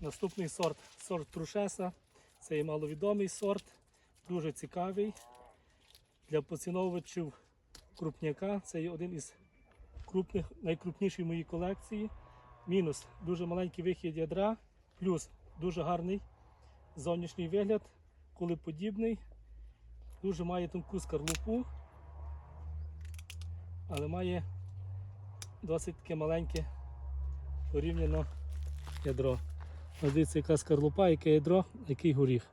Наступний сорт сорт Трушеса. Це є маловідомий сорт, дуже цікавий. Для поціновувачів крупняка. Це є один із крупних, найкрупніший в моїй колекції. Мінус дуже маленький вихід ядра, плюс дуже гарний зовнішній вигляд, коли подібний. Дуже має тонку скарлупу, але має досить таке маленьке порівняно ядро. Ось Дивіться, яка скарлупа, яке ядро, який горіх.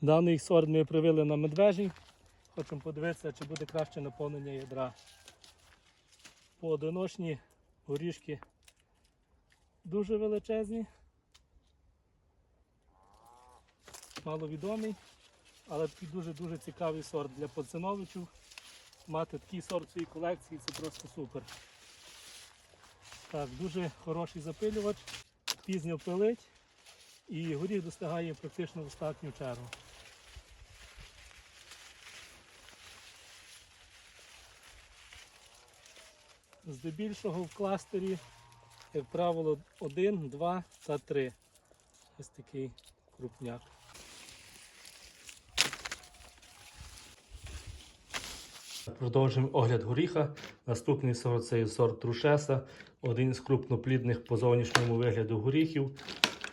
Даний сорт ми привели на медвежій. Хочемо подивитися, чи буде краще наповнення ядра. Поодиночні горішки дуже величезні. Маловідомий, але такий дуже-дуже цікавий сорт для поціновичів. Мати такий сорт в своїй колекції це просто супер. Так, дуже хороший запилювач, пізньо пилить і горіх достигає практично в остатню чергу. Здебільшого в кластері, як правило, 1, 2 та 3. Ось такий крупняк. Продовжуємо огляд горіха. Наступний сорт це сорт Трушеса, один з крупноплідних по зовнішньому вигляду горіхів.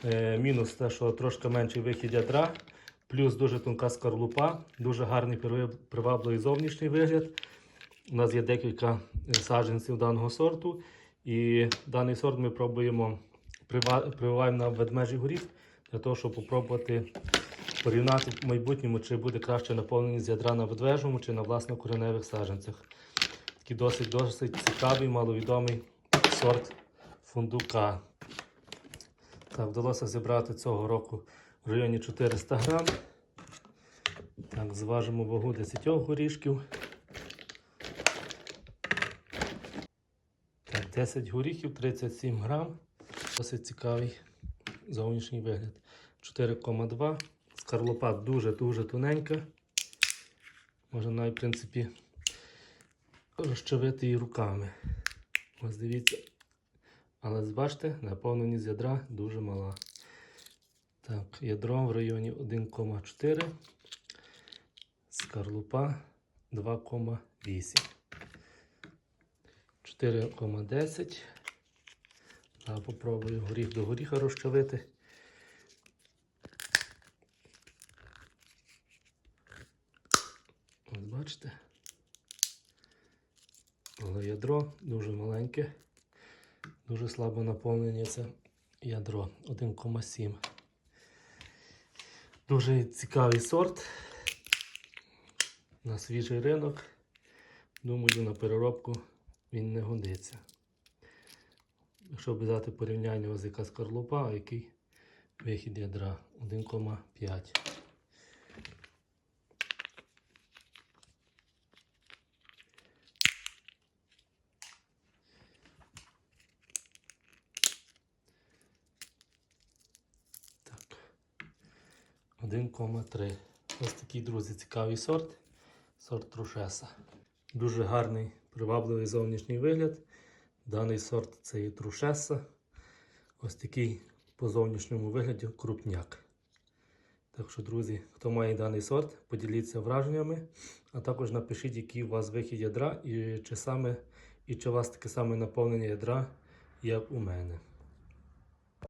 Е, мінус те, що трошки менший вихід ядра, плюс дуже тонка скорлупа, дуже гарний привабливий зовнішній вигляд. У нас є декілька саджанців даного сорту. І даний сорт ми пробуємо прививаємо на ведмежий горіх для того, щоб спробувати порівняти в майбутньому, чи буде краще наповненість ядра на ведвежому чи на власнокореневих саджанцях. Такий досить досить цікавий, маловідомий сорт фундука. Так, вдалося зібрати цього року в районі 400 грам. Так, зважимо вагу 10 горішків. Так, 10 горіхів, 37 грам. Досить цікавий зовнішній вигляд. 4,2. Скарлупа дуже-дуже тоненька. Можна в принципі, розчавити її руками. Ось дивіться. Але бачите, наповненість ядра дуже мала. Так, ядро в районі 1,4. Скарлупа 2,8. 4,10. Попробую горіх до горіха розчавити. Ось бачите. Але ядро дуже маленьке, дуже слабо наповнення це ядро 1,7. Дуже цікавий сорт. На свіжий ринок. Думаю, на переробку він не годиться. Якщо взяти порівняння ось яка скорлупа, а який вихід ядра 1,5. 1,3. Ось такий, друзі, цікавий сорт. Сорт Трушеса. Дуже гарний, привабливий зовнішній вигляд. Даний сорт це є Трушеса. Ось такий по зовнішньому вигляді крупняк. Так що, друзі, хто має даний сорт, поділіться враженнями, а також напишіть, який у вас вихід ядра і чи, саме, і чи у вас таке саме наповнення ядра, як у мене.